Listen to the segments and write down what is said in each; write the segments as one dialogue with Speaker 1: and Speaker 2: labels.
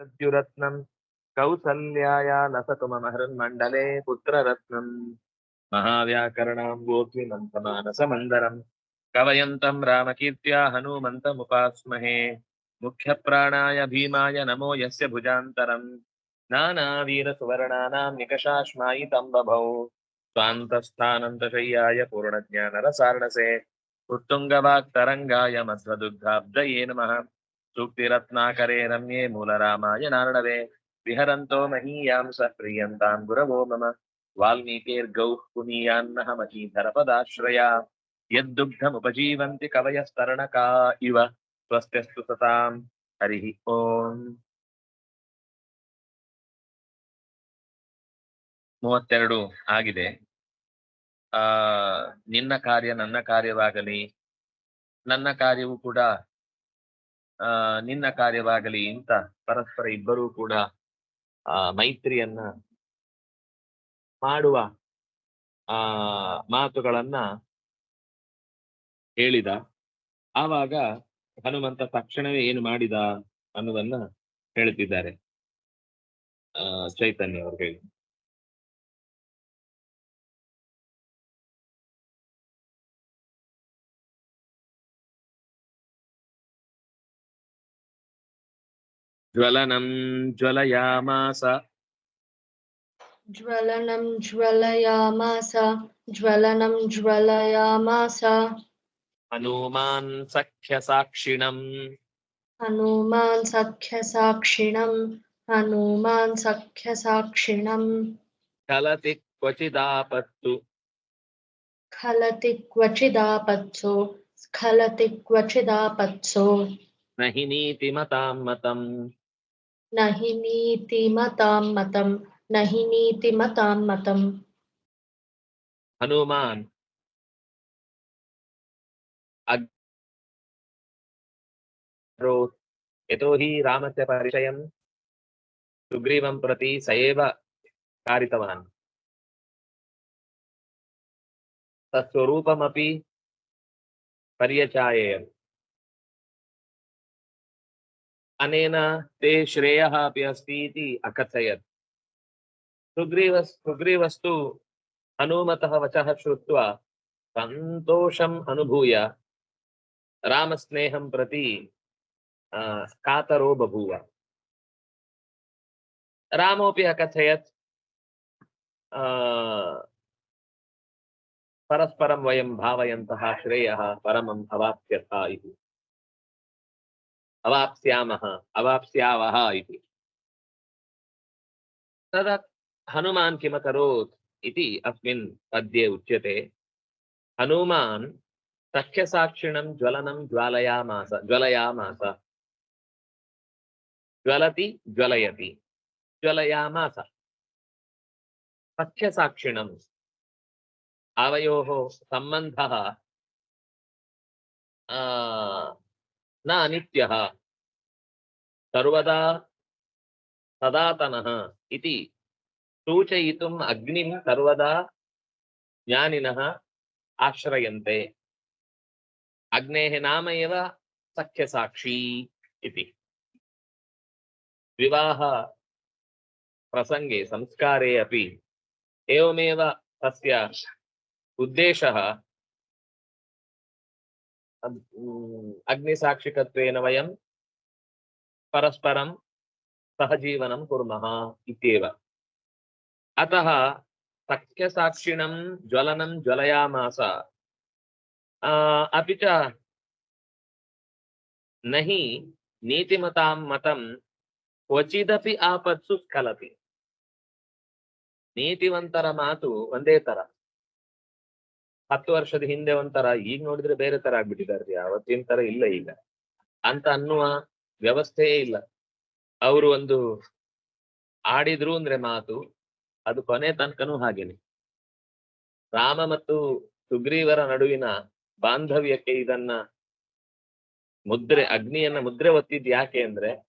Speaker 1: सद्युरत्नम् कौसल्याय लसतु मम हृन्मण्डले पुत्ररत्नम्। महाव्याकरणाम्बोद्विमन्तमानसमन्दरम् कवयन्तम् रामकीर्त्या हनूमन्तमुपास्महे। मुख्यप्राणाय भीमाय नमो यस्य भुजान्तरम्। नानावीरसुवर्णानाम् निकषाश्मायितम् बभौ स्वान्तस्थानन्तशय्याय पूर्णज्ञानरसार्णसे। उत्तुङ्गवाक्तरङ्गाय मध्वदुग्धाब्दये नमः सूक्तिरत्नाकरे रम्ये मूलरामाय नार्णवे विहरन्तो महीयां स प्रीयन्ताम् गुरवो मम वाल्मीकिर्गौः पुनीयान्नः महीधरपदाश्रया यद्दुग्धमुपजीवन्ति कवयस्तरणका इव स्वस्त्यस्तु सताम् हरिः ओम् ಮೂವತ್ತೆರಡು ಆಗಿದೆ ಆ ನಿನ್ನ ಕಾರ್ಯ ನನ್ನ ಕಾರ್ಯವಾಗಲಿ ನನ್ನ ಕಾರ್ಯವು ಕೂಡ ನಿನ್ನ ಕಾರ್ಯವಾಗಲಿ ಅಂತ ಪರಸ್ಪರ ಇಬ್ಬರೂ ಕೂಡ ಮೈತ್ರಿಯನ್ನ ಮಾಡುವ, ಆ, ಮಾತುಗಳನ್ನ ಹೇಳಿದ. ಆವಾಗ ಹನುಮಂತ ತಕ್ಷಣವೇ ಏನು ಮಾಡಿದ ಅನ್ನೋದನ್ನ ಹೇಳ್ತಿದ್ದಾರೆ, ಆ, ಚೈತನ್ಯ ಅವ್ರು ಹೇಳಿ జ్వలనం జ్వలయామాస
Speaker 2: జ్వలనం జ్వలయామాస జ్వలనం జ్వలయామాస
Speaker 1: హనుమాన్ సఖ్య
Speaker 2: సాక్షిణం హనుమాన్ సఖ్య సాక్షిణం
Speaker 1: హనుమాన్ సఖ్య
Speaker 2: సాక్షిణం చలతి క్వచిదాపత్తు స్ఖలతి
Speaker 1: క్వచిదాపత్సో స్ఖలతి క్వచిదాపత్సో నహి నీతిమతాం మతం
Speaker 2: न हि नीतिमतां मतं न हि नीतिमतां मतम्
Speaker 1: हनुमान् अग्रोत् यतोहि रामस्य परिचयं सुग्रीवं प्रति स एव कारितवान् तत्स्वरूपमपि पर्यचाययन् अनेन ते श्रेयः अपि अस्ति इति अकथयत्। सुग्रीव सुग्रीवस्तु हनूमतः वचः श्रुत्वा सन्तोषम् अनुभूय रामस्नेहं प्रति कातरो बभूव। रामोऽपि अकथयत् परस्परं वयं भावयन्तः श्रेयः परमम् अवाप्स्यथ इति। अवाप्स्यामः, अवाप्स्यावः इति। तदा हनुमान् किमकरोत् इति अस्मिन् पद्ये उच्यते। हनुमान् सख्यसाक्षिणं ज्वलनं ज्वालयामास, ज्वलयामास। ज्वलति, ज्वलयति, ज्वलयामास। सख्यसाक्षिणम् आवयोः सम्बन्धः आ, न अनित्यः सर्वदा सदातनः इति सूचयितुम् अग्निं सर्वदा ज्ञानिनः आश्रयन्ते अग्नेः नाम एव सख्यसाक्षी इति विवाह प्रसङ्गे संस्कारे अपि एवमेव तस्य उद्देशः అగ్నిసాక్షికత్వేన వయం పరస్పరం సహజీవనం కుర్మః ఇత్యేవ అతః సఖ్యసాక్షిణం జ్వలనం జ్వలయామాస. అపి నహి నీతిమతాం మతం క్వచిదపి ఆపత్సు స్ఖలతి నీతివంతర మాతు వందేతర. ಹತ್ತು ವರ್ಷದ ಹಿಂದೆ ಒಂಥರ, ಈಗ ನೋಡಿದ್ರೆ ಬೇರೆ ತರ ಆಗ್ಬಿಟ್ಟಿದ್ದಾರೆ. ಅವತ್ತಿನ ತರ ಇಲ್ಲ ಈಗ. ಅಂತ ಅನ್ನುವ ವ್ಯವಸ್ಥೆಯೇ ಇಲ್ಲ. ಅವರು ಒಂದು ಆಡಿದ್ರು ಅಂದ್ರೆ ಮಾತು, ಅದು ಕೊನೆ ತನಕನೂ ಹಾಗೇನೆ. ರಾಮ ಮತ್ತು ಸುಗ್ರೀವರ ನಡುವಿನ ಬಾಂಧವ್ಯಕ್ಕೆ ಇದನ್ನ ಮುದ್ರೆ, ಅಗ್ನಿಯನ್ನ ಮುದ್ರೆ ಒತ್ತಿದ್ ಯಾಕೆ ಅಂದ್ರೆ,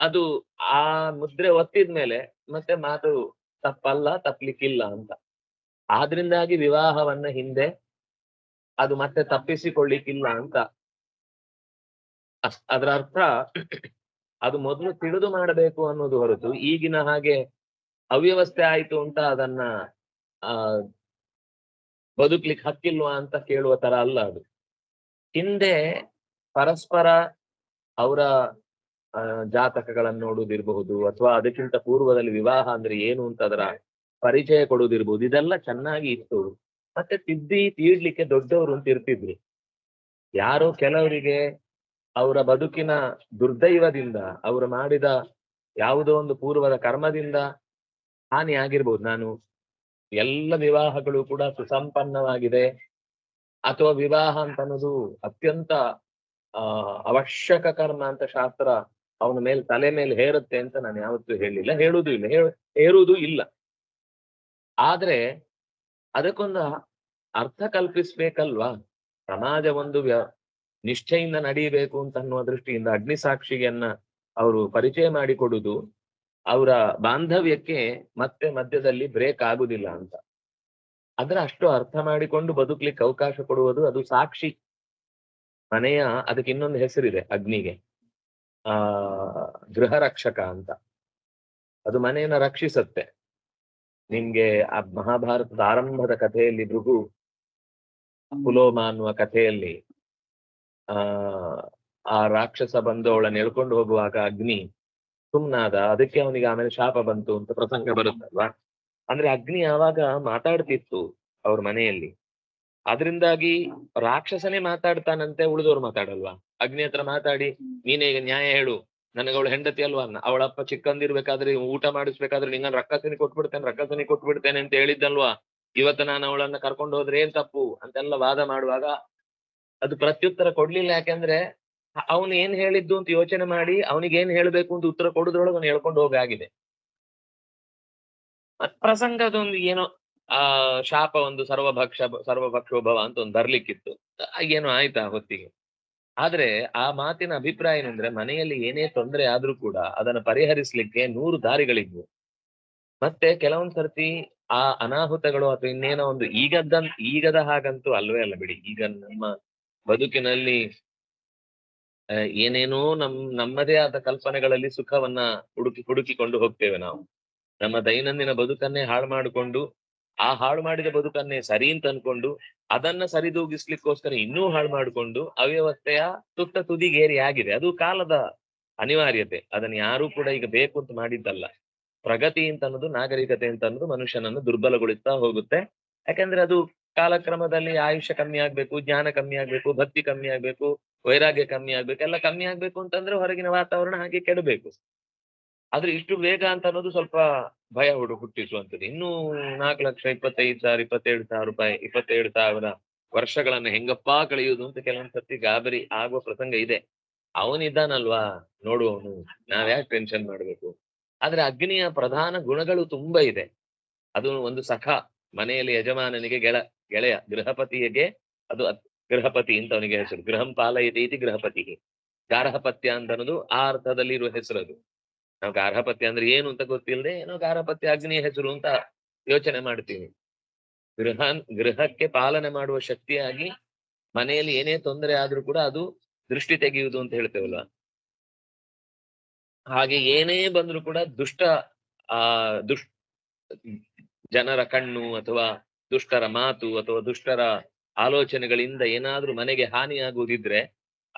Speaker 1: ಅದು ಆ ಮುದ್ರೆ ಒತ್ತಿದ್ಮೇಲೆ ಮತ್ತೆ ಮಾತು ತಪ್ಪಲ್ಲ, ತಪ್ಲಿಕ್ಕಿಲ್ಲ ಅಂತ. ಆದ್ರಿಂದಾಗಿ ವಿವಾಹವನ್ನ ಹಿಂದೆ ಅದು ಮತ್ತೆ ತಪ್ಪಿಸಿಕೊಳ್ಳಿಕ್ಕಿಲ್ಲ ಅಂತ. ಅದರ ಅರ್ಥ ಅದು ಮೊದಲು ತಿಳಿದು ಮಾಡಬೇಕು ಅನ್ನೋದು ಹೊರತು ಈಗಿನ ಹಾಗೆ ಅವ್ಯವಸ್ಥೆ ಆಯ್ತು ಅಂತ ಅದನ್ನ, ಆ ಬದುಕ್ಲಿಕ್ಕೆ ಹಕ್ಕಿಲ್ವಾ ಅಂತ ಕೇಳುವ ತರ ಅಲ್ಲ ಅದು. ಹಿಂದೆ ಪರಸ್ಪರ ಅವರ ಜಾತಕಗಳನ್ನು ನೋಡುವುದಿರಬಹುದು ಅಥವಾ ಅದಕ್ಕಿಂತ ಪೂರ್ವದಲ್ಲಿ ವಿವಾಹ ಅಂದ್ರೆ ಏನು ಅಂತ ಅದರ ಪರಿಚಯ ಕೊಡುವುದಿರ್ಬೋದು. ಇದೆಲ್ಲ ಚೆನ್ನಾಗಿ ಇತ್ತು. ಮತ್ತೆ ತಿದ್ದಿ ತೀಡ್ಲಿಕ್ಕೆ ದೊಡ್ಡವರು ಅಂತ ಇರ್ತಿದ್ರು. ಯಾರೋ ಕೆಲವರಿಗೆ ಅವರ ಬದುಕಿನ ದುರ್ದೈವದಿಂದ, ಅವರು ಮಾಡಿದ ಯಾವುದೋ ಒಂದು ಪೂರ್ವದ ಕರ್ಮದಿಂದ ಹಾನಿ ಆಗಿರ್ಬೋದು. ನಾನು ಎಲ್ಲ ವಿವಾಹಗಳು ಕೂಡ ಸುಸಂಪನ್ನವಾಗಿದೆ. ಅಥವಾ ವಿವಾಹ ಅಂತ ಅನ್ನೋದು ಅತ್ಯಂತ ಅವಶ್ಯಕ ಕರ್ಮ ಅಂತ ಶಾಸ್ತ್ರ ಅವನ ಮೇಲೆ ತಲೆ ಮೇಲೆ ಹೇರುತ್ತೆ ಅಂತ ನಾನು ಯಾವತ್ತೂ ಹೇಳಿಲ್ಲ. ಹೇಳುವುದೂ ಇಲ್ಲ. ಹೇಳ, ಹೇರುವುದೂ ಇಲ್ಲ. ಆದ್ರೆ ಅದಕ್ಕೊಂದು ಅರ್ಥ ಕಲ್ಪಿಸ್ಬೇಕಲ್ವಾ? ಸಮಾಜ ಒಂದು ವ್ಯ, ನಿಷ್ಠೆಯಿಂದ ನಡೀಬೇಕು ಅಂತ ಅನ್ನುವ ದೃಷ್ಟಿಯಿಂದ ಅಗ್ನಿ ಸಾಕ್ಷಿಯನ್ನ ಅವರು ಪರಿಚಯ ಮಾಡಿಕೊಡುದು ಅವರ ಬಾಂಧವ್ಯಕ್ಕೆ ಮತ್ತೆ ಮಧ್ಯದಲ್ಲಿ ಬ್ರೇಕ್ ಆಗುದಿಲ್ಲ ಅಂತ. ಆದ್ರೆ ಅಷ್ಟು ಅರ್ಥ ಮಾಡಿಕೊಂಡು ಬದುಕ್ಲಿಕ್ಕೆ ಅವಕಾಶ ಕೊಡುವುದು ಅದು ಸಾಕ್ಷಿ. ಮನೆಯ ಅದಕ್ಕೆ ಇನ್ನೊಂದು ಹೆಸರಿದೆ ಅಗ್ನಿಗೆ. ಆ ಗೃಹ ರಕ್ಷಕ ಅಂತ. ಅದು ಮನೆಯನ್ನ ರಕ್ಷಿಸತ್ತೆ. ನಿಮ್ಗೆ ಆ ಮಹಾಭಾರತದ ಆರಂಭದ ಕಥೆಯಲ್ಲಿ ಭೃಗು ಪುಲೋಮ ಅನ್ನುವ ಕಥೆಯಲ್ಲಿ ಆ ಆ ರಾಕ್ಷಸ ಬಂದು ಅವಳನ್ನು ಎಳ್ಕೊಂಡು ಹೋಗುವಾಗ ಅಗ್ನಿ ಸುಮ್ನಾದ ಅದಕ್ಕೆ ಅವನಿಗೆ ಆಮೇಲೆ ಶಾಪ ಬಂತು ಅಂತ ಪ್ರಸಂಗ ಬರುತ್ತಲ್ವಾ? ಅಂದ್ರೆ ಅಗ್ನಿ ಯಾವಾಗ ಮಾತಾಡ್ತಿತ್ತು ಅವ್ರ ಮನೆಯಲ್ಲಿ. ಅದರಿಂದಾಗಿ ರಾಕ್ಷಸನೇ ಮಾತಾಡ್ತಾನಂತೆ ಉಳಿದವ್ರು ಮಾತಾಡಲ್ವಾ? ಅಗ್ನಿ ಹತ್ರ ಮಾತಾಡಿ ನೀನೇ ಈಗ ನ್ಯಾಯ ಹೇಳು. ನನಗೆ ಅವಳು ಹೆಂಡತಿ ಅಲ್ವಾ? ಅವಳಪ್ಪ ಚಿಕ್ಕಂದಿರ್ಬೇಕಾದ್ರೆ ಊಟ ಮಾಡಿಸ್ಬೇಕಾದ್ರೆ ನಿಂಗ ರಕ್ಕಸನಿ ಕೊಟ್ಬಿಡ್ತೇನೆ ರಕ್ಕಸನಿ ಕೊಟ್ಬಿಡ್ತೇನೆ ಅಂತ ಹೇಳಿದ್ದಲ್ವಾ? ಇವತ್ತು ನಾನು ಅವಳನ್ನ ಕರ್ಕೊಂಡು ಹೋದ್ರೆ ಏನ್ ತಪ್ಪು? ಅಂತೆಲ್ಲ ವಾದ ಮಾಡುವಾಗ ಅದು ಪ್ರತ್ಯುತ್ತರ ಕೊಡ್ಲಿಲ್ಲ. ಯಾಕೆಂದ್ರೆ ಅವನು ಏನ್ ಹೇಳಿದ್ದು ಅಂತ ಯೋಚನೆ ಮಾಡಿ ಅವನಿಗೆ ಏನ್ ಹೇಳ್ಬೇಕು ಅಂತ ಉತ್ತರ ಕೊಡುದ್ರೊಳಗೆ ಅವ್ನು ಹೇಳ್ಕೊಂಡು ಹೋಗಾಗಿದೆ ಮತ್ ಪ್ರಸಂಗ ಅದೊಂದು ಏನೋ, ಆ, ಶಾಪ ಒಂದು ಸರ್ವಭಕ್ಷ ಸರ್ವಭಕ್ಷೋಭವ ಅಂತ ಒಂದು ಬರ್ಲಿಕ್ಕಿತ್ತು. ಏನೋ ಆಯ್ತಾ ಹೊತ್ತಿಗೆ? ಆದ್ರೆ ಆ ಮಾತಿನ ಅಭಿಪ್ರಾಯ ಏನಂದ್ರೆ ಮನೆಯಲ್ಲಿ ಏನೇ ತೊಂದರೆ ಆದ್ರೂ ಕೂಡ ಅದನ್ನ ಪರಿಹರಿಸ್ಲಿಕ್ಕೆ ನೂರು ದಾರಿಗಳಿದ್ವು. ಮತ್ತೆ ಕೆಲವೊಂದ್ ಸರ್ತಿ ಆ ಅನಾಹುತಗಳು ಅಥವಾ ಇನ್ನೇನೋ ಒಂದು ಈಗದ ಈಗದ ಹಾಗಂತೂ ಅಲ್ವೇ ಅಲ್ಲ ಬಿಡಿ. ಈಗ ನಮ್ಮ ಬದುಕಿನಲ್ಲಿ ಏನೇನೋ ನಮ್, ನಮ್ಮದೇ ಆದ ಕಲ್ಪನೆಗಳಲ್ಲಿ ಸುಖವನ್ನ ಹುಡುಕಿ, ಹುಡುಕಿಕೊಂಡು ಹೋಗ್ತೇವೆ ನಾವು. ನಮ್ಮ ದೈನಂದಿನ ಬದುಕನ್ನೇ ಹಾಳು ಮಾಡಿಕೊಂಡು ಆ ಹಾಳು ಮಾಡಿದ ಬದುಕನ್ನೇ ಸರಿ ಅಂತ ಅನ್ಕೊಂಡು ಅದನ್ನ ಸರಿದೂಗಿಸ್ಲಿಕ್ಕೋಸ್ಕರ ಇನ್ನೂ ಹಾಳು ಮಾಡಿಕೊಂಡು ಅವ್ಯವಸ್ಥೆಯ ತುತ್ತ ತುದಿಗೇರಿ ಆಗಿದೆ. ಅದು ಕಾಲದ ಅನಿವಾರ್ಯತೆ. ಅದನ್ನ ಯಾರೂ ಕೂಡ ಈಗ ಬೇಕು ಅಂತ ಮಾಡಿದ್ದಲ್ಲ. ಪ್ರಗತಿ ಅಂತ ಅನ್ನೋದು ನಾಗರಿಕತೆ ಅಂತ ಅನ್ನೋದು ಮನುಷ್ಯನನ್ನು ದುರ್ಬಲಗೊಳಿಸ್ತಾ ಹೋಗುತ್ತೆ. ಯಾಕಂದ್ರೆ ಅದು ಕಾಲಕ್ರಮದಲ್ಲಿ ಆಯುಷ್ಯ ಕಮ್ಮಿ ಆಗ್ಬೇಕು ಜ್ಞಾನ ಕಮ್ಮಿ ಆಗ್ಬೇಕು ಭಕ್ತಿ ಕಮ್ಮಿ ಆಗ್ಬೇಕು ವೈರಾಗ್ಯ ಕಮ್ಮಿ ಆಗ್ಬೇಕು ಎಲ್ಲ ಕಮ್ಮಿ ಆಗ್ಬೇಕು ಅಂತಂದ್ರೆ ಹೊರಗಿನ ವಾತಾವರಣ ಹಾಗೆ ಕೆಡಬೇಕು. ಆದ್ರೆ ಇಷ್ಟು ಬೇಗ ಅಂತ ಅನ್ನೋದು ಸ್ವಲ್ಪ ಭಯ ಹುಡು ಹುಟ್ಟಿಸುವಂತದ್ದು ಇನ್ನೂ ನಾಲ್ಕು ಲಕ್ಷ ಇಪ್ಪತ್ತೈದು ಸಾವಿರ, ಇಪ್ಪತ್ತೇಳು ಸಾವಿರ ರೂಪಾಯಿ, ಇಪ್ಪತ್ತೇಳು ಸಾವಿರ ವರ್ಷಗಳನ್ನ ಹೆಂಗಪ್ಪಾ ಕಳೆಯುವುದು ಅಂತ ಕೆಲವೊಂದ್ ಸರ್ತಿ ಗಾಬರಿ ಆಗುವ ಪ್ರಸಂಗ ಇದೆ. ಅವನಿದ್ದಾನಲ್ವಾ? ನೋಡುವವನು. ನಾವ್ಯಾಕೆ ಟೆನ್ಷನ್ ಮಾಡ್ಬೇಕು? ಆದ್ರೆ ಅಗ್ನಿಯ ಪ್ರಧಾನ ಗುಣಗಳು ತುಂಬಾ ಇದೆ. ಅದು ಒಂದು ಸಖ ಮನೆಯಲ್ಲಿ ಯಜಮಾನನಿಗೆ ಗೆಳ, ಗೆಳೆಯ, ಗೃಹಪತಿಯಗೆ ಅದು ಗೃಹಪತಿ ಅಂತ ಅವನಿಗೆ ಹೆಸರು. ಗೃಹಂ ಪಾಲಯತಿ ಇತಿ ಗೃಹಪತಿ. ಗಾರ್ಹಪತ್ಯ ಅಂತ ಅನ್ನೋದು ಆ ಅರ್ಥದಲ್ಲಿ ಇರುವ ಹೆಸರು ಅದು. ನಾವು ಗಾರ್ಹಪತ್ಯ ಅಂದ್ರೆ ಏನು ಅಂತ ಗೊತ್ತಿಲ್ಲದೆ ಏನೋ ಗಾರ್ಹಪತ್ಯ ಅಗ್ನಿ ಹೆಸರು ಅಂತ ಯೋಚನೆ ಮಾಡ್ತೀವಿ. ಗೃಹ ಗೃಹಕ್ಕೆ ಪಾಲನೆ ಮಾಡುವ ಶಕ್ತಿಯಾಗಿ ಮನೆಯಲ್ಲಿ ಏನೇ ತೊಂದರೆ ಆದ್ರೂ ಕೂಡ ಅದು ದೃಷ್ಟಿ ತೆಗೆಯುವುದು ಅಂತ ಹೇಳ್ತೇವಲ್ವ? ಹಾಗೆ ಏನೇ ಬಂದ್ರು ಕೂಡ ದುಷ್ಟ, ಆ ದುಷ್ಟ ಜನರ ಕಣ್ಣು ಅಥವಾ ದುಷ್ಟರ ಮಾತು ಅಥವಾ ದುಷ್ಟರ ಆಲೋಚನೆಗಳಿಂದ ಏನಾದ್ರೂ ಮನೆಗೆ ಹಾನಿಯಾಗುವುದಿದ್ರೆ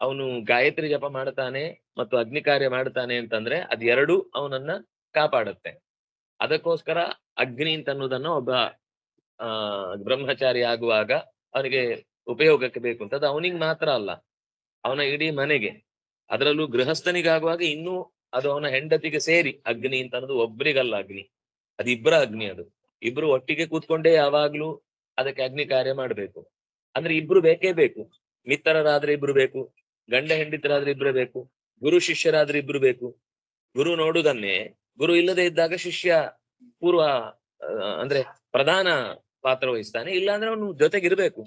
Speaker 1: ಅವನು ಗಾಯತ್ರಿ ಜಪ ಮಾಡ್ತಾನೆ ಮತ್ತು ಅಗ್ನಿ ಕಾರ್ಯ ಮಾಡ್ತಾನೆ ಅಂತಂದ್ರೆ ಅದೆರಡು ಅವನನ್ನ ಕಾಪಾಡುತ್ತೆ. ಅದಕ್ಕೋಸ್ಕರ ಅಗ್ನಿ ಅಂತ ಅನ್ನೋದನ್ನ ಒಬ್ಬ, ಆ, ಬ್ರಹ್ಮಚಾರಿ ಆಗುವಾಗ ಅವನಿಗೆ ಉಪಯೋಗಕ್ಕೆ ಬೇಕು ಅಂತ. ಅದು ಅವನಿಗೆ ಮಾತ್ರ ಅಲ್ಲ, ಅವನ ಇಡೀ ಮನೆಗೆ. ಅದರಲ್ಲೂ ಗೃಹಸ್ಥನಿಗಾಗುವಾಗ ಇನ್ನೂ ಅದು ಅವನ ಹೆಂಡತಿಗೆ ಸೇರಿ, ಅಗ್ನಿ ಅಂತ ಅನ್ನೋದು ಒಬ್ರಿಗಲ್ಲ ಅಗ್ನಿ. ಅದಿಬ್ಬರ ಅಗ್ನಿ ಅದು. ಇಬ್ರು ಒಟ್ಟಿಗೆ ಕೂತ್ಕೊಂಡೇ ಯಾವಾಗ್ಲೂ ಅದಕ್ಕೆ ಅಗ್ನಿ ಕಾರ್ಯ ಮಾಡ್ಬೇಕು. ಅಂದ್ರೆ ಇಬ್ರು ಬೇಕೇ ಬೇಕು. ಮಿತ್ರರಾದ್ರೆ ಇಬ್ರು ಬೇಕು. ಗಂಡ ಹೆಂಡಿತರಾದ್ರೆ ಇಬ್ರು ಬೇಕು, ಗುರು ಶಿಷ್ಯರಾದ್ರೆ ಇಬ್ರು ಬೇಕು. ಗುರು ನೋಡುದನ್ನೇ, ಗುರು ಇಲ್ಲದೆ ಇದ್ದಾಗ ಶಿಷ್ಯ ಪೂರ್ವ ಅಂದ್ರೆ ಪ್ರಧಾನ ಪಾತ್ರ ವಹಿಸ್ತಾನೆ. ಇಲ್ಲಾಂದ್ರೆ ಅವನು ಜೊತೆಗಿರ್ಬೇಕು.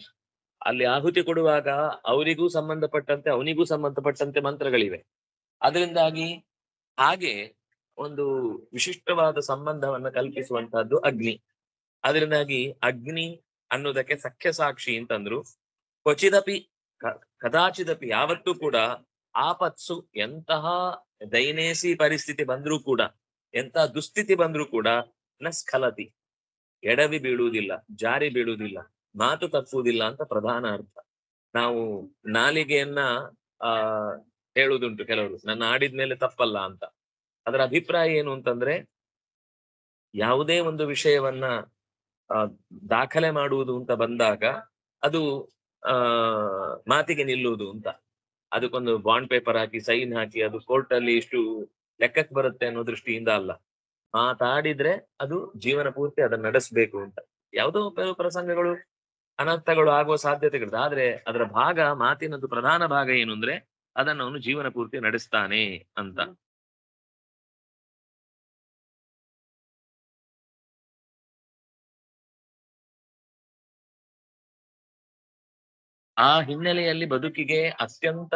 Speaker 1: ಅಲ್ಲಿ ಆಹುತಿ ಕೊಡುವಾಗ ಅವರಿಗೂ ಸಂಬಂಧಪಟ್ಟಂತೆ, ಅವನಿಗೂ ಸಂಬಂಧಪಟ್ಟಂತೆ ಮಂತ್ರಗಳಿವೆ. ಅದರಿಂದಾಗಿ ಹಾಗೆ ಒಂದು ವಿಶಿಷ್ಟವಾದ ಸಂಬಂಧವನ್ನ ಕಲ್ಪಿಸುವಂತಹದ್ದು ಅಗ್ನಿ. ಅದರಿಂದಾಗಿ ಅಗ್ನಿ ಅನ್ನೋದಕ್ಕೆ ಸಖ್ಯ ಸಾಕ್ಷಿ ಅಂತಂದ್ರು. ಕ್ವಚಿದಪಿ ಕದಾಚಿದಪಿ ಯಾವತ್ತೂ ಕೂಡ ಆಪತ್ಸು ಎಂತಹ ದೈನೇಸಿ ಪರಿಸ್ಥಿತಿ ಬಂದ್ರೂ ಕೂಡ ಎಂತಹ ದುಸ್ಥಿತಿ ಬಂದ್ರೂ ಕೂಡ ನ ಸ್ಖಲತಿ. ಎಡವಿ ಬೀಳುವುದಿಲ್ಲ, ಜಾರಿ ಬೀಳುವುದಿಲ್ಲ, ಮಾತು ತಪ್ಪುವುದಿಲ್ಲ ಅಂತ ಪ್ರಧಾನ ಅರ್ಥ. ನಾವು ನಾಲಿಗೆಯನ್ನ, ಆ, ಹೇಳುವುದುಂಟು ಕೆಲವರು, ನನ್ನ ಆಡಿದ್ಮೇಲೆ ತಪ್ಪಲ್ಲ ಅಂತ. ಅದರ ಅಭಿಪ್ರಾಯ ಏನು ಅಂತಂದ್ರೆ, ಯಾವುದೇ ಒಂದು ವಿಷಯವನ್ನ ದಾಖಲೆ ಮಾಡುವುದು ಅಂತ ಬಂದಾಗ, ಅದು ಆ, ಮಾತಿಗೆ ನಿಲ್ಲುವುದು ಅಂತ. ಅದಕ್ಕೊಂದು ಬಾಂಡ್ ಪೇಪರ್ ಹಾಕಿ ಸೈನ್ ಹಾಕಿ, ಅದು ಕೋರ್ಟ್ ಅಲ್ಲಿ ಇಷ್ಟು ಲೆಕ್ಕಕ್ಕೆ ಬರುತ್ತೆ ಅನ್ನೋ ದೃಷ್ಟಿಯಿಂದ ಅಲ್ಲ. ಮಾತಾಡಿದ್ರೆ ಅದು ಜೀವನ ಪೂರ್ತಿ ಅದನ್ನ ನಡೆಸಬೇಕು ಅಂತ. ಯಾವುದೋ ಪ್ರಸಂಗಗಳು, ಅನರ್ಥಗಳು ಆಗುವ ಸಾಧ್ಯತೆಗಳಿದೆ. ಆದ್ರೆ ಅದರ ಭಾಗ, ಮಾತಿನದ್ದು ಪ್ರಧಾನ ಭಾಗ ಏನು ಅಂದ್ರೆ ಅದನ್ನು ಅವನು ಜೀವನ ಪೂರ್ತಿ ನಡೆಸ್ತಾನೆ ಅಂತ. ಆ ಹಿನ್ನೆಲೆಯಲ್ಲಿ ಬದುಕಿಗೆ ಅತ್ಯಂತ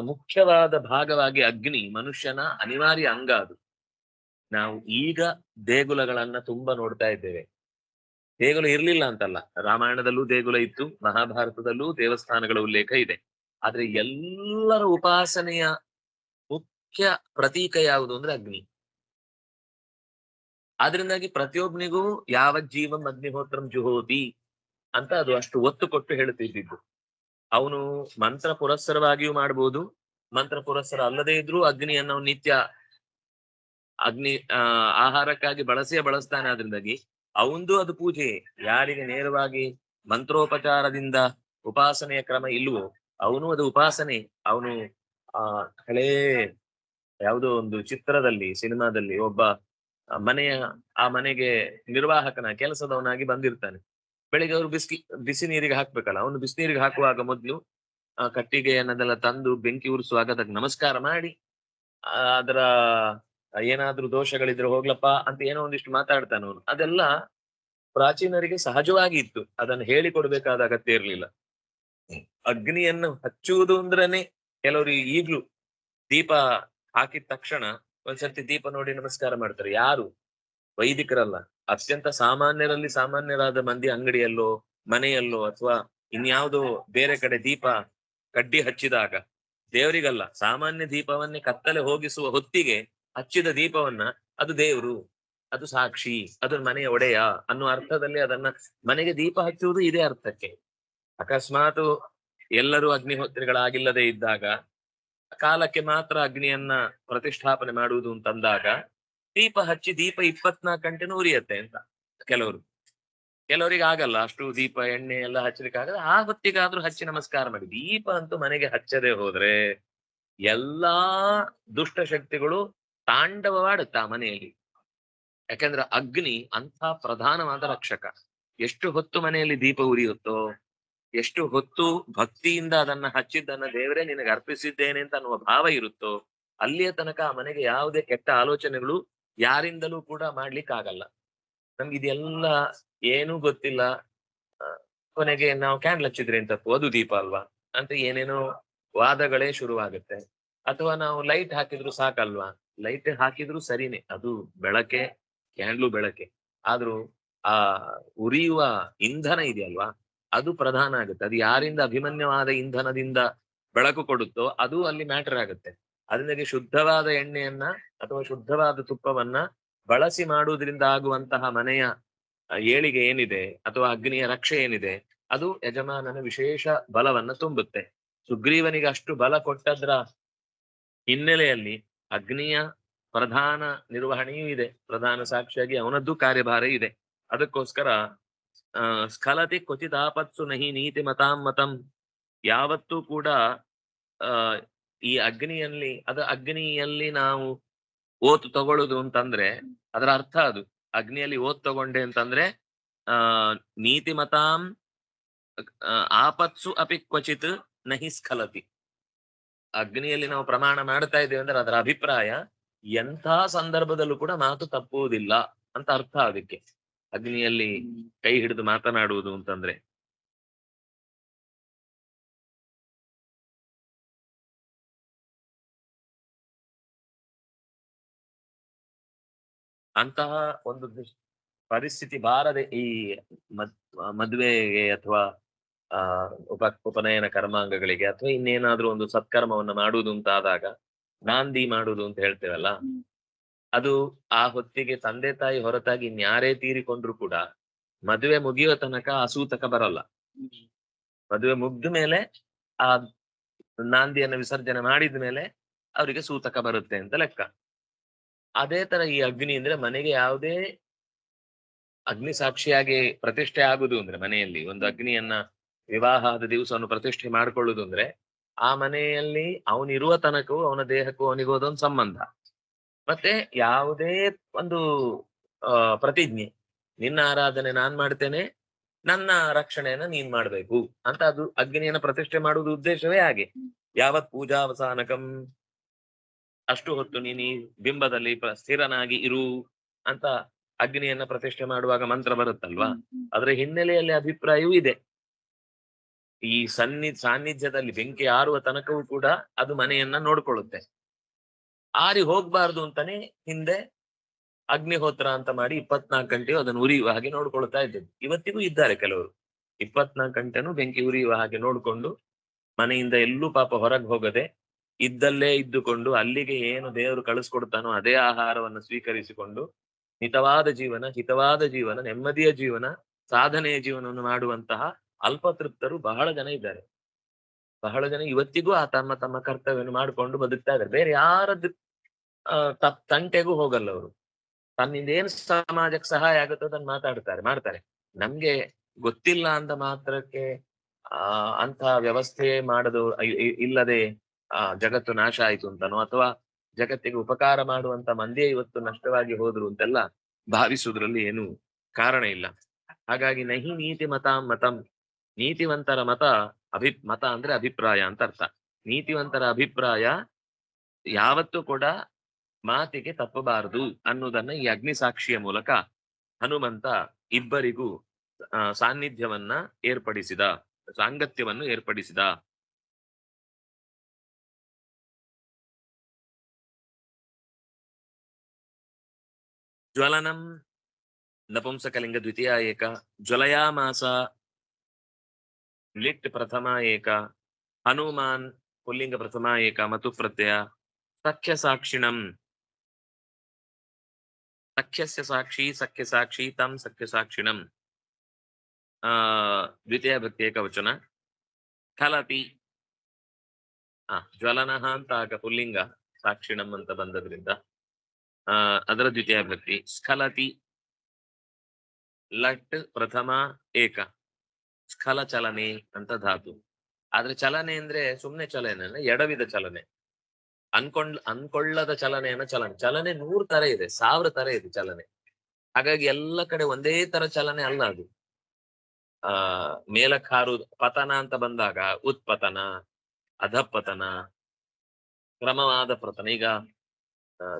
Speaker 1: ಮುಖ್ಯವಾದ ಭಾಗವಾಗಿ ಅಗ್ನಿ, ಮನುಷ್ಯನ ಅನಿವಾರ್ಯ ಅಂಗ ಅದು. ನಾವು ಈಗ ದೇಗುಲಗಳನ್ನ ತುಂಬಾ ನೋಡ್ತಾ ಇದ್ದೇವೆ. ದೇಗುಲ ಇರ್ಲಿಲ್ಲ ಅಂತಲ್ಲ. ರಾಮಾಯಣದಲ್ಲೂ ದೇಗುಲ ಇತ್ತು, ಮಹಾಭಾರತದಲ್ಲೂ ದೇವಸ್ಥಾನಗಳ ಉಲ್ಲೇಖ ಇದೆ. ಆದ್ರೆ ಎಲ್ಲರ ಉಪಾಸನೆಯ ಮುಖ್ಯ ಪ್ರತೀಕ ಯಾವುದು ಅಂದ್ರೆ ಅಗ್ನಿ. ಆದ್ರಿಂದಾಗಿ ಪ್ರತಿಯೊಬ್ಬನಿಗೂ ಯಾವ ಜೀವಂ ಅಗ್ನಿಹೋತ್ರಂ ಜುಹೋತಿ ಅಂತ ಅದು ಅಷ್ಟು ಒತ್ತು ಕೊಟ್ಟು ಹೇಳುತ್ತಿದ್ದು ಅವನು ಮಂತ್ರ ಪುರಸ್ಸರವಾಗಿಯೂ ಮಾಡಬಹುದು ಮಂತ್ರ ಪುರಸ್ಸರ ಅಲ್ಲದೆ ಇದ್ರೂ ಅಗ್ನಿಯನ್ನು ನಿತ್ಯ ಅಗ್ನಿ ಆಹಾರಕ್ಕಾಗಿ ಬಳಸಿಯೇ ಬಳಸ್ತಾನೆ ಅದ್ರಿಂದಾಗಿ ಅವಂದು ಅದು ಪೂಜೆ. ಯಾರಿಗೆ ನೇರವಾಗಿ ಮಂತ್ರೋಪಚಾರದಿಂದ ಉಪಾಸನೆಯ ಕ್ರಮ ಇಲ್ವೋ ಅವನು ಅದು ಉಪಾಸನೆ. ಅವನು, ಆ, ಹಳೇ ಯಾವುದೋ ಒಂದು ಚಿತ್ರದಲ್ಲಿ, ಸಿನಿಮಾದಲ್ಲಿ ಒಬ್ಬ ಮನೆಯ, ಆ ಮನೆಗೆ ನಿರ್ವಾಹಕನ, ಕೆಲಸದವನಾಗಿ ಬಂದಿರ್ತಾನೆ. ಬೆಳಿಗ್ಗೆ ಅವರು ಬಿಸಿ ಬಿಸಿ ನೀರಿಗೆ ಹಾಕ್ಬೇಕಲ್ಲ, ಅವನು ಬಿಸಿ ನೀರಿಗೆ ಹಾಕುವಾಗ ಮೊದ್ಲು, ಆ ಕಟ್ಟಿಗೆಯನ್ನೆಲ್ಲ ತಂದು ಬೆಂಕಿ ಉರಿಸುವಾಗ ಅದಕ್ಕೆ ನಮಸ್ಕಾರ ಮಾಡಿ ಅದರ, ಏನಾದ್ರೂ ದೋಷಗಳಿದ್ರೆ ಹೋಗ್ಲಪ್ಪ ಅಂತ ಏನೋ ಒಂದಿಷ್ಟು ಮಾತಾಡ್ತಾನೆ ಅವನು. ಅದೆಲ್ಲ ಪ್ರಾಚೀನರಿಗೆ ಸಹಜವಾಗಿ ಇತ್ತು. ಅದನ್ನು ಹೇಳಿಕೊಡ್ಬೇಕಾದ ಅಗತ್ಯ ಇರಲಿಲ್ಲ. ಅಗ್ನಿಯನ್ನು ಹಚ್ಚುವುದು ಅಂದ್ರೆ ಕೆಲವರು ಈಗ್ಲೂ ದೀಪ ಹಾಕಿದ ತಕ್ಷಣ ಒಂದ್ಸರ್ತಿ ದೀಪ ನೋಡಿ ನಮಸ್ಕಾರ ಮಾಡ್ತಾರೆ. ಯಾರು? ವೈದಿಕರಲ್ಲ. ಅತ್ಯಂತ ಸಾಮಾನ್ಯರಲ್ಲಿ ಸಾಮಾನ್ಯರಾದ ಮಂದಿ ಅಂಗಡಿಯಲ್ಲೋ, ಮನೆಯಲ್ಲೋ ಅಥವಾ ಇನ್ಯಾವುದೋ ಬೇರೆ ಕಡೆ ದೀಪ ಕಡ್ಡಿ ಹಚ್ಚಿದಾಗ ದೇವರಿಗಲ್ಲ. ಸಾಮಾನ್ಯ ದೀಪವನ್ನೇ ಕತ್ತಲೆ ಹೋಗಿಸುವ ಹೊತ್ತಿಗೆ ಹಚ್ಚಿದ ದೀಪವನ್ನ ಅದು ದೇವರು, ಅದು ಸಾಕ್ಷಿ, ಅದು ಮನೆಯ ಒಡೆಯ ಅನ್ನೋ ಅರ್ಥದಲ್ಲಿ ಅದನ್ನ ಮನೆಗೆ ದೀಪ ಹಚ್ಚುವುದು ಇದೇ ಅರ್ಥಕ್ಕೆ. ಅಕಸ್ಮಾತ್ ಎಲ್ಲರೂ ಅಗ್ನಿಹೋತ್ರಿಗಳಾಗಿಲ್ಲದೆ ಇದ್ದಾಗ, ಕಾಲಕ್ಕೆ ಮಾತ್ರ ಅಗ್ನಿಯನ್ನ ಪ್ರತಿಷ್ಠಾಪನೆ ಮಾಡುವುದು ಅಂತಂದಾಗ ದೀಪ ಹಚ್ಚಿ ದೀಪ ಇಪ್ಪತ್ನಾಲ್ಕು ಗಂಟೆನೂ ಉರಿಯತ್ತೆ ಅಂತ ಕೆಲವರು. ಕೆಲವರಿಗೆ ಆಗಲ್ಲ ಅಷ್ಟು ದೀಪ, ಎಣ್ಣೆ ಎಲ್ಲ ಹಚ್ಚಲಿಕ್ಕೆ ಆಗಲ್ಲ. ಆ ಹೊತ್ತಿಗಾದ್ರೂ ಹಚ್ಚಿ ನಮಸ್ಕಾರ ಮಾಡಿ. ದೀಪ ಅಂತೂ ಮನೆಗೆ ಹಚ್ಚದೆ ಹೋದ್ರೆ ಎಲ್ಲಾ ದುಷ್ಟ ಶಕ್ತಿಗಳು ತಾಂಡವವಾಡುತ್ತ ಮನೆಯಲ್ಲಿ. ಯಾಕಂದ್ರೆ ಅಗ್ನಿ ಅಂತ ಪ್ರಧಾನವಾದ ರಕ್ಷಕ. ಎಷ್ಟು ಹೊತ್ತು ಮನೆಯಲ್ಲಿ ದೀಪ ಉರಿಯುತ್ತೋ, ಎಷ್ಟು ಹೊತ್ತು ಭಕ್ತಿಯಿಂದ ಅದನ್ನ ಹಚ್ಚಿದ್ದನ್ನ ದೇವರೇ ನಿನಗೆ ಅರ್ಪಿಸಿದ್ದೇನೆ ಅಂತ ಅನ್ನುವ ಭಾವ ಇರುತ್ತೋ, ಅಲ್ಲಿಯ ತನಕ ಆ ಮನೆಗೆ ಯಾವುದೇ ಕೆಟ್ಟ ಆಲೋಚನೆಗಳು ಯಾರಿಂದಲೂ ಕೂಡ ಮಾಡ್ಲಿಕ್ಕೆ ಆಗಲ್ಲ ನಮ್ಗೆ ಇದೆಲ್ಲ ಏನೂ ಗೊತ್ತಿಲ್ಲ. ಕೊನೆಗೆ ನಾವು ಕ್ಯಾಂಡ್ಲ್ ಹಚ್ಚಿದ್ರೆ ಅಂತ ಅದು ದೀಪ ಅಲ್ವಾ? ಅಂತ ಏನೇನೋ ವಾದಗಳೇ ಶುರುವಾಗುತ್ತೆ. ಅಥವಾ ನಾವು ಲೈಟ್ ಹಾಕಿದ್ರು ಸಾಕಲ್ವಾ? ಲೈಟ್ ಹಾಕಿದ್ರು ಸರಿನೇ. ಅದು ಬೆಳಕೆ ಕ್ಯಾಂಡ್ಲು ಬೆಳಕೆ. ಆದ್ರೂ ಆ ಉರಿಯುವ ಇಂಧನ ಇದೆಯಲ್ವಾ? ಅದು ಪ್ರಧಾನ ಆಗುತ್ತೆ. ಅದು ಯಾರಿಂದ ಅಭಿಮನ್ಯವಾದ ಇಂಧನದಿಂದ ಬೆಳಕು ಕೊಡುತ್ತೋ ಅದು ಅಲ್ಲಿ ಮ್ಯಾಟರ್ ಆಗುತ್ತೆ. ಅದರಿಂದಾಗಿ ಶುದ್ಧವಾದ ಎಣ್ಣೆಯನ್ನ ಅಥವಾ ಶುದ್ಧವಾದ ತುಪ್ಪವನ್ನ ಬಳಸಿ ಮಾಡುವುದರಿಂದ ಆಗುವಂತಹ ಮನೆಯ ಏಳಿಗೆ ಏನಿದೆ ಅಥವಾ ಅಗ್ನಿಯ ರಕ್ಷೆ ಏನಿದೆ, ಅದು ಯಜಮಾನನ ವಿಶೇಷ ಬಲವನ್ನ ತುಂಬುತ್ತೆ. ಸುಗ್ರೀವನಿಗೆ ಅಷ್ಟು ಬಲ ಕೊಟ್ಟದ್ರ ಹಿನ್ನೆಲೆಯಲ್ಲಿ ಅಗ್ನಿಯ ಪ್ರಧಾನ ನಿರ್ವಹಣೆಯೂ ಇದೆ. ಪ್ರಧಾನ ಸಾಕ್ಷಿಯಾಗಿ ಅವನದ್ದು ಕಾರ್ಯಭಾರ ಇದೆ. ಅದಕ್ಕೋಸ್ಕರ ಸ್ಖಲತಿ ಕ್ವಚಿತಾಪತ್ಸು ನಹಿ ನೀತಿ ಮತಾಂ ಮತಂ ಯಾವತ್ತೂ ಕೂಡ ಈ ಅಗ್ನಿಯಲ್ಲಿ ಅದು ಅಗ್ನಿಯಲ್ಲಿ ನಾವು ಓತು ತಗೊಳ್ಳುದು ಅಂತಂದ್ರೆ ಅದರ ಅರ್ಥ ಅದು. ಅಗ್ನಿಯಲ್ಲಿ ಓತ್ ತಗೊಂಡೆ ಅಂತಂದ್ರೆ ಆ ನೀತಿ ಮತಾಂ ಆ, ಆಪತ್ಸು ಅಪಿ ಕ್ವಚಿತ್ ನಹಿ ಸ್ಖಲತಿ. ಅಗ್ನಿಯಲ್ಲಿ ನಾವು ಪ್ರಮಾಣ ಮಾಡ್ತಾ ಇದ್ದೇವೆ ಅಂದ್ರೆ ಅದರ ಅಭಿಪ್ರಾಯ ಎಂಥ ಸಂದರ್ಭದಲ್ಲೂ ಕೂಡ ಮಾತು ತಪ್ಪುವುದಿಲ್ಲ ಅಂತ ಅರ್ಥ ಅದಕ್ಕೆ. ಅಗ್ನಿಯಲ್ಲಿ ಕೈ ಹಿಡಿದು ಮಾತನಾಡುವುದು ಅಂತಂದ್ರೆ. ಅಂತಹ ಒಂದು ಪರಿಸ್ಥಿತಿ ಬಾರದೆ ಈ ಮದ್ ಮದುವೆಗೆ ಅಥವಾ ಆ ಉಪ ಉಪನಯನ ಕರ್ಮಾಂಗಗಳಿಗೆ ಅಥವಾ ಇನ್ನೇನಾದ್ರೂ ಒಂದು ಸತ್ಕರ್ಮವನ್ನ ಮಾಡುವುದು ಅಂತಾದಾಗ ನಾಂದಿ ಮಾಡುವುದು ಅಂತ ಹೇಳ್ತೇವಲ್ಲ? ಅದು ಆ ಹೊತ್ತಿಗೆ ತಂದೆ ತಾಯಿ ಹೊರತಾಗಿ ಇನ್ಯಾರೇ ತೀರಿಕೊಂಡ್ರು ಕೂಡ ಮದುವೆ ಮುಗಿಯೋ ತನಕ ಅಸೂತಕ ಸೂತಕ ಬರಲ್ಲ. ಮದುವೆ ಮುಗ್ದ ಮೇಲೆ ಆ ನಾಂದಿಯನ್ನು ವಿಸರ್ಜನೆ ಮಾಡಿದ ಮೇಲೆ ಅವರಿಗೆ ಸೂತಕ ಬರುತ್ತೆ ಅಂತ ಲೆಕ್ಕ. ಅದೇ ತರ ಈ ಅಗ್ನಿ ಅಂದ್ರೆ ಮನೆಗೆ ಯಾವುದೇ ಅಗ್ನಿ ಸಾಕ್ಷಿಯಾಗಿ ಪ್ರತಿಷ್ಠೆ ಆಗುದು ಅಂದ್ರೆ ಮನೆಯಲ್ಲಿ ಒಂದು ಅಗ್ನಿಯನ್ನ ವಿವಾಹದ ದಿವಸವನ್ನು ಪ್ರತಿಷ್ಠೆ ಮಾಡಿಕೊಳ್ಳುದು ಅಂದ್ರೆ ಆ ಮನೆಯಲ್ಲಿ ಅವನಿರುವ ತನಕವೂ ಅವನ ದೇಹಕ್ಕೂ ಅವನಿಗೂ ಅದೊಂದು ಸಂಬಂಧ. ಮತ್ತೆ ಯಾವುದೇ ಒಂದು ಪ್ರತಿಜ್ಞೆ ನಿನ್ನ ಆರಾಧನೆ ನಾನ್ ಮಾಡ್ತೇನೆ ನನ್ನ ರಕ್ಷಣೆಯನ್ನ ನೀನ್ ಮಾಡ್ಬೇಕು. ಅಂತ ಅದು ಅಗ್ನಿಯನ್ನ ಪ್ರತಿಷ್ಠೆ ಮಾಡುವುದು ಉದ್ದೇಶವೇ ಹಾಗೆ. ಯಾವತ್ ಪೂಜಾವಸಾನಕಂ ಅಷ್ಟು ಹೊತ್ತು ನೀನು ಈ ಬಿಂಬದಲ್ಲಿ ಸ್ಥಿರನಾಗಿ ಇರು ಅಂತ ಅಗ್ನಿಯನ್ನ ಪ್ರತಿಷ್ಠೆ ಮಾಡುವಾಗ ಮಂತ್ರ ಬರುತ್ತಲ್ವಾ? ಅದರ ಹಿನ್ನೆಲೆಯಲ್ಲಿ ಅಭಿಪ್ರಾಯವೂ ಇದೆ. ಈ ಸನ್ನಿ ಸಾನ್ನಿಧ್ಯದಲ್ಲಿ ಬೆಂಕಿ ಆರುವ ತನಕವೂ ಕೂಡ ಅದು ಮನೆಯನ್ನ ನೋಡ್ಕೊಳ್ಳುತ್ತೆ. ಆರಿ ಹೋಗ್ಬಾರ್ದು ಅಂತಾನೆ ಹಿಂದೆ ಅಗ್ನಿಹೋತ್ರ ಅಂತ ಮಾಡಿ ಇಪ್ಪತ್ನಾಲ್ಕು ಗಂಟೆಯು ಅದನ್ನು ಉರಿಯುವ ಹಾಗೆ ನೋಡ್ಕೊಳ್ತಾ ಇದ್ದದ್ದು. ಇವತ್ತಿಗೂ ಇದ್ದಾರೆ ಕೆಲವರು. ಇಪ್ಪತ್ನಾಲ್ಕು ಗಂಟೆನೂ ಬೆಂಕಿ ಉರಿಯುವ ಹಾಗೆ ನೋಡ್ಕೊಂಡು ಮನೆಯಿಂದ ಎಲ್ಲೂ ಪಾಪ ಹೊರಗೆ ಹೋಗದೆ ಇದ್ದಲ್ಲೇ ಇದ್ದುಕೊಂಡು ಅಲ್ಲಿಗೆ ಏನು ದೇವರು ಕಳಿಸ್ಕೊಡ್ತಾನೋ ಅದೇ ಆಹಾರವನ್ನು ಸ್ವೀಕರಿಸಿಕೊಂಡು ಹಿತವಾದ ಜೀವನ ಹಿತವಾದ ಜೀವನ, ನೆಮ್ಮದಿಯ ಜೀವನ, ಸಾಧನೆಯ ಜೀವನವನ್ನು ಮಾಡುವಂತಹ ಅಲ್ಪತೃಪ್ತರು ಬಹಳ ಜನ ಇದ್ದಾರೆ. ಬಹಳ ಜನ ಇವತ್ತಿಗೂ ಆ ತಮ್ಮ ತಮ್ಮ ಕರ್ತವ್ಯವನ್ನು ಮಾಡಿಕೊಂಡು ಬದುಕ್ತಾ ಇದ್ದಾರೆ. ಬೇರೆ ಯಾರದ್ದು ತಪ್, ತಂಟೆಗೂ ಹೋಗಲ್ಲ ಅವರು. ತನ್ನಿಂದ ಏನು ಸಮಾಜಕ್ಕೆ ಸಹಾಯ ಆಗುತ್ತೋ ಅದನ್ನು ಮಾತಾಡ್ತಾರೆ, ಮಾಡ್ತಾರೆ. ನಮ್ಗೆ ಗೊತ್ತಿಲ್ಲ ಅಂದ ಮಾತ್ರಕ್ಕೆ, ಆ ಅಂತ ವ್ಯವಸ್ಥೆ ಮಾಡದು ಇಲ್ಲದೆ ಆ, ಜಗತ್ತು ನಾಶ ಆಯ್ತು ಅಂತನೋ ಅಥವಾ ಜಗತ್ತಿಗೆ ಉಪಕಾರ ಮಾಡುವಂತ ಮಂದಿಯೇ ಇವತ್ತು ನಷ್ಟವಾಗಿ ಹೋದ್ರು ಅಂತೆಲ್ಲ ಭಾವಿಸುವುದ್ರಲ್ಲಿ ಏನು ಕಾರಣ ಇಲ್ಲ. ಹಾಗಾಗಿ ನಹಿ ನೀತಿ ಮತಾಂ ಮತಂ. ನೀತಿವಂತರ ಮತ ಅಭಿ, ಮತ ಅಂದ್ರೆ ಅಭಿಪ್ರಾಯ ಅಂತ ಅರ್ಥ. ನೀತಿವಂತರ ಅಭಿಪ್ರಾಯ ಯಾವತ್ತೂ ಕೂಡ ಮಾತಿಗೆ ತಪ್ಪಬಾರದು ಅನ್ನೋದನ್ನ ಈ ಅಗ್ನಿ ಸಾಕ್ಷಿಯ ಮೂಲಕ ಹನುಮಂತ ಇಬ್ಬರಿಗೂ ಸಾನ್ನಿಧ್ಯವನ್ನ ಏರ್ಪಡಿಸಿದ, ಸಾಂಗತ್ಯವನ್ನು ಏರ್ಪಡಿಸಿದ. ಜ್ವಲನಂ ನಪುಂಸಕಲಿಂಗ ದ್ವಿತೀಯ ಏಕ ಜ್ವಲಯಾಮಾಸ ಲಿಟ್ ಪ್ರಥಮ ಏಕ ಹನುಮಾನ್ ಪುಲ್ಲಿಂಗ ಪ್ರಥಮ ಏಕ ಮತು ಪ್ರತ್ಯಯ ಸಖ್ಯ ಸಾಕ್ಷಿಣಂ ಸಖ್ಯಸ್ಯ ಸಾಕ್ಷಿ ಸಖ್ಯ ಸಾಕ್ಷಿ ತಂ ಸಖ್ಯ ಸಾಕ್ಷಿಣಂ ಆ ದ್ವಿತೀಯ ಭಕ್ತಿ ಏಕವಚನ ಸ್ಖಲತಿ ಆ ಜ್ವಲನಃ ಅಂತ ಆಗ ಪುಲ್ಲಿಂಗ ಸಾಕ್ಷಿಣಂ ಅಂತ ಬಂದದ್ರಿಂದ ಆ ಅದರ ದ್ವಿತೀಯ ಭಕ್ತಿ ಸ್ಖಲತಿ, ಲಟ್, ಪ್ರಥಮ, ಏಕ. ಸ್ಖಲ ಚಲನೆ ಅಂತ ಧಾತು. ಆದ್ರೆ ಚಲನೆ ಅಂದ್ರೆ ಸುಮ್ನೆ ಚಲನೆ ಅಲ್ಲ ಎಡವಿದ ಚಲನೆ. ಅನ್ಕೊಂಡ್, ಅನ್ಕೊಳ್ಳದ ಚಲನೆಯನ್ನ ಚಲನೆ. ಚಲನೆ ನೂರ್ ತರ ಇದೆ, ಸಾವಿರ ತರ ಇದೆ ಚಲನೆ. ಹಾಗಾಗಿ ಎಲ್ಲ ಕಡೆ ಒಂದೇ ತರ ಚಲನೆ ಅಲ್ಲ ಅದು. ಆ ಮೇಲಕ್ ಹಾರುದು ಪತನ ಅಂತ ಬಂದಾಗ ಉತ್ಪತನ, ಅಧಪತನ, ಕ್ರಮವಾದ ಪತನ ಈಗ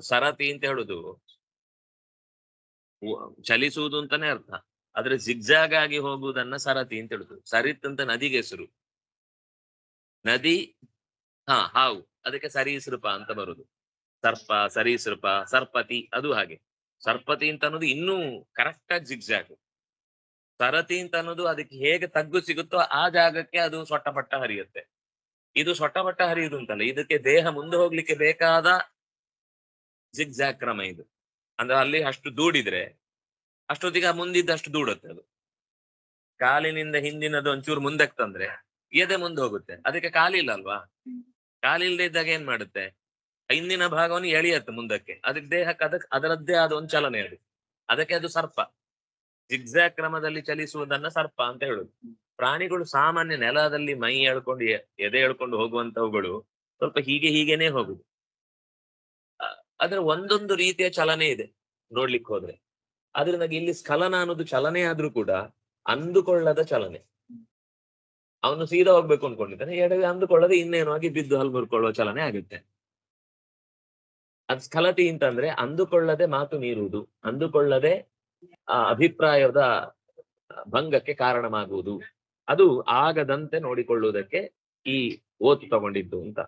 Speaker 1: ಸರತಿ ಅಂತ ಹೇಳುದು. ಚಲಿಸುವುದು ಅಂತಾನೆ ಅರ್ಥ. ಆದ್ರೆ ಜಿಗ್ಜಾಗ್ ಆಗಿ ಹೋಗುವುದನ್ನ ಸರತಿ ಅಂತ ಹೇಳುದು. ಸರಿತ್ ಅಂತ ನದಿಗೆ ಹೆಸರು. ನದಿ, ಹಾ, ಹಾವು. ಅದಕ್ಕೆ ಸರೀಸೃಪ ಅಂತ ಬರುದು. ಸರ್ಪ, ಸರೀಸೃಪ, ಸರ್ಪತಿ, ಅದು ಹಾಗೆ. ಸರ್ಪತಿ ಅಂತ ಅನ್ನೋದು ಇನ್ನೂ ಕರೆಕ್ಟ್ ಆಗಿ ಜಿಗ್ಜಾಗ್. ಸರತಿ ಅಂತ ಅನ್ನೋದು ಅದಕ್ಕೆ ಹೇಗೆ ತಗ್ಗು ಸಿಗುತ್ತೋ ಆ ಜಾಗಕ್ಕೆ ಅದು ಸೊಟ್ಟಪಟ್ಟ ಹರಿಯುತ್ತೆ. ಇದು ಸೊಟ್ಟಪಟ್ಟ ಹರಿಯುದು ಅಂತಲ್ಲ. ಇದಕ್ಕೆ ದೇಹ ಮುಂದೆ ಹೋಗ್ಲಿಕ್ಕೆ ಬೇಕಾದ ಜಿಗ್ಜಾಗ್ ಕ್ರಮ ಇದು. ಅಂದ್ರೆ ಅಲ್ಲಿ ಅಷ್ಟು ದೂಡಿದ್ರೆ ಅಷ್ಟೊತ್ತಿಗೆ ಮುಂದಿದ್ದ ಅಷ್ಟು ದೂಡುತ್ತೆ ಅದು. ಕಾಲಿನಿಂದ ಹಿಂದಿನದು ಒಂಚೂರು ಮುಂದಕ್ಕೆ ತಂದ್ರೆ ಎದೆ ಮುಂದೆ ಹೋಗುತ್ತೆ. ಅದಕ್ಕೆ ಕಾಲಿಲ್ಲ ಅಲ್ವಾ? ಕಾಲಿಲ್ಲದೆ ಇದ್ದಾಗ ಏನ್ ಮಾಡುತ್ತೆ? ಹಿಂದಿನ ಭಾಗವನ್ನು ಎಳಿಯತ್ತೆ ಮುಂದಕ್ಕೆ. ಅದಕ್ಕೆ ದೇಹಕ್ಕೆ ಅದಕ್ಕೆ ಅದರದ್ದೇ ಆದ ಒಂದು ಚಲನೆ ಅದು. ಅದಕ್ಕೆ ಅದು ಸರ್ಪ. ಜಿಗ್ಜಾಗ್ ಕ್ರಮದಲ್ಲಿ ಚಲಿಸುವುದನ್ನ ಸರ್ಪ ಅಂತ ಹೇಳುದು. ಪ್ರಾಣಿಗಳು ಸಾಮಾನ್ಯ ನೆಲದಲ್ಲಿ ಮೈ ಎಳ್ಕೊಂಡು ಎ- ಎದೆ ಎಳ್ಕೊಂಡು ಹೋಗುವಂತವುಗಳು ಸ್ವಲ್ಪ ಹೀಗೆ ಹೀಗೇನೆ ಹೋಗುದು. ಆದ್ರೆ ಒಂದೊಂದು ರೀತಿಯ ಚಲನೆ ಇದೆ ನೋಡ್ಲಿಕ್ಕೆ ಹೋದ್ರೆ. ಆದ್ರಿಂದ ಇಲ್ಲಿ ಸ್ಖಲನ ಅನ್ನೋದು ಚಲನೆ ಆದ್ರೂ ಕೂಡ ಅಂದುಕೊಳ್ಳದ ಚಲನೆ. ಅವನು ಸೀದಾ ಹೋಗ್ಬೇಕು ಅನ್ಕೊಂಡಿದ್ದಾನೆ ಎಡವಿ ಅಂದುಕೊಳ್ಳದೆ ಇನ್ನೇನು ಆಗಿ ಬಿದ್ದು ಹಲ್ ಮುರ್ಕೊಳ್ಳುವ ಚಲನೆ ಆಗುತ್ತೆ. ಅದ್ ಸ್ಖಲತಿ ಅಂತಂದ್ರೆ ಅಂದುಕೊಳ್ಳದೆ ಮಾತು ಮೀರುವುದು, ಅಂದುಕೊಳ್ಳದೆ, ಆ, ಅಭಿಪ್ರಾಯದ ಭಂಗಕ್ಕೆ ಕಾರಣವಾಗುವುದು. ಅದು ಆಗದಂತೆ ನೋಡಿಕೊಳ್ಳುವುದಕ್ಕೆ ಈ ಓತು ತಗೊಂಡಿದ್ದು ಅಂತ.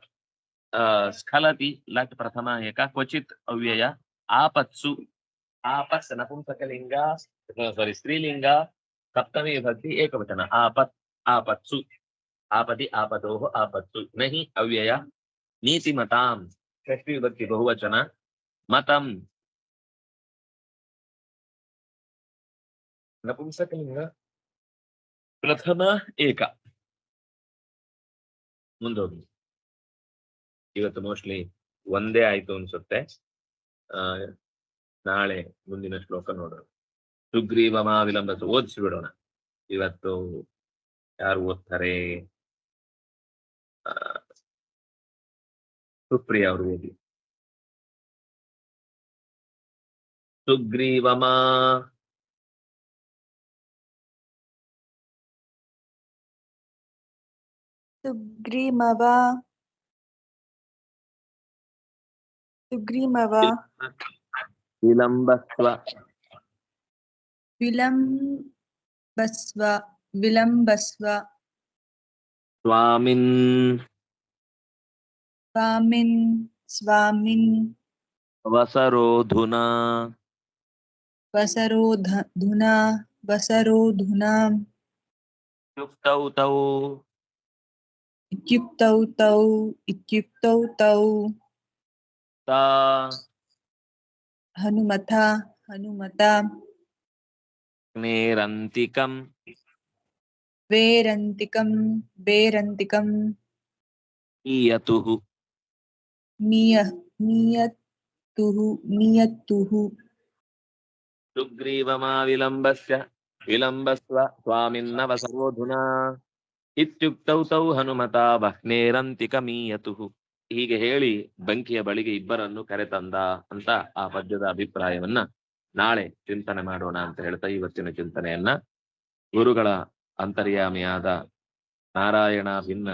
Speaker 1: ಆ ಸ್ಖಲತಿ ಲಟ್ ಪ್ರಥಮ ಏಕ ಕ್ವಚಿತ್ ಅವ್ಯಯ ಆಪತ್ಸು ಆಪತ್ ನಪುಂಸಕಲಿಂಗ ಸಾರಿ ಸ್ತ್ರೀಲಿಂಗ ಸಪ್ತಮಿ ವಿಭಕ್ತಿ ಏಕವಚನ ಆಪತ್ ಆಪತ್ಸು ಆಪದಿ ಆಪದೋಹ ಆಪತ್ಸು ನಹಿ ಅವ್ಯಯ ನೀತಿಮತಾಂ ಷಷ್ಠಿ ವಿಭಕ್ತಿ ಬಹುವಚನ ಮತಂ ನಪುಂಸಕಲಿಂಗ ಪ್ರಥಮ ಏಕ ಮುಂದೋಗಿ ಇವತ್ತು ಮೋಸ್ಟ್ಲಿ ಒಂದೇ ಆಯ್ತು ಅನ್ಸುತ್ತೆ. ಆ, ನಾಳೆ ಮುಂದಿನ ಶ್ಲೋಕ ನೋಡೋಣ. ಸುಗ್ರೀವ ವಿಳಂಬ ಓದಿಸಿ ಬಿಡೋಣ ಇವತ್ತು ಯಾರು ಓದ್ತಾರೆ? ಸುಪ್ರಿಯ ಅವರು ಓದಿ. ಸುಗ್ರೀವಮಾ
Speaker 3: ಸುಗ್ರೀಮವ सुग्रीमव
Speaker 1: विलम्बस्व।
Speaker 3: विलम्बस्व विलम्बस्व।
Speaker 1: स्वामिन्।
Speaker 3: स्वामिन् स्वामिन्।
Speaker 1: वसरोधुना
Speaker 3: वसरोधुना वसरोधुना
Speaker 1: इत्युक्तौ तौ।
Speaker 3: इत्युक्तौ तौ इत्युक्तौ तौ।
Speaker 1: త
Speaker 3: హనుమత హనుమత.
Speaker 1: నేరంతికం
Speaker 3: వేరంతికం వేరంతికం
Speaker 1: మీయతు
Speaker 3: మీయ మీయతు మీయతు
Speaker 1: సుగ్రీవమా విలంబస్య విలంబస్వ స్వామిన్నవ సరోధునా ఇత్యుక్తౌ తౌ హనుమతా వహ్నేరంతికమీయతు ಹೀಗೆ ಹೇಳಿ ಬಂಕಿಯ ಬಳಿಗೆ ಇಬ್ಬರನ್ನು ಕರೆತಂದ ಅಂತ ಆ ಪದ್ಯದ ಅಭಿಪ್ರಾಯವನ್ನ ನಾಳೆ ಚಿಂತನೆ ಮಾಡೋಣ ಅಂತ ಹೇಳ್ತಾ ಇವತ್ತಿನ ಚಿಂತನೆಯನ್ನ. ಗುರುಗಳ ಅಂತರ್ಯಾಮಿಯಾದ ನಾರಾಯಣ ಭಿನ್ನ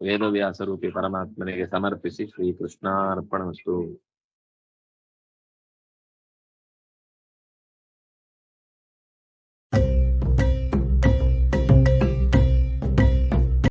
Speaker 1: ವೇದವ್ಯಾಸ ರೂಪಿ ಪರಮಾತ್ಮನಿಗೆ ಸಮರ್ಪಿಸಿ ಶ್ರೀ ಕೃಷ್ಣಾರ್ಪಣಮಸ್ತು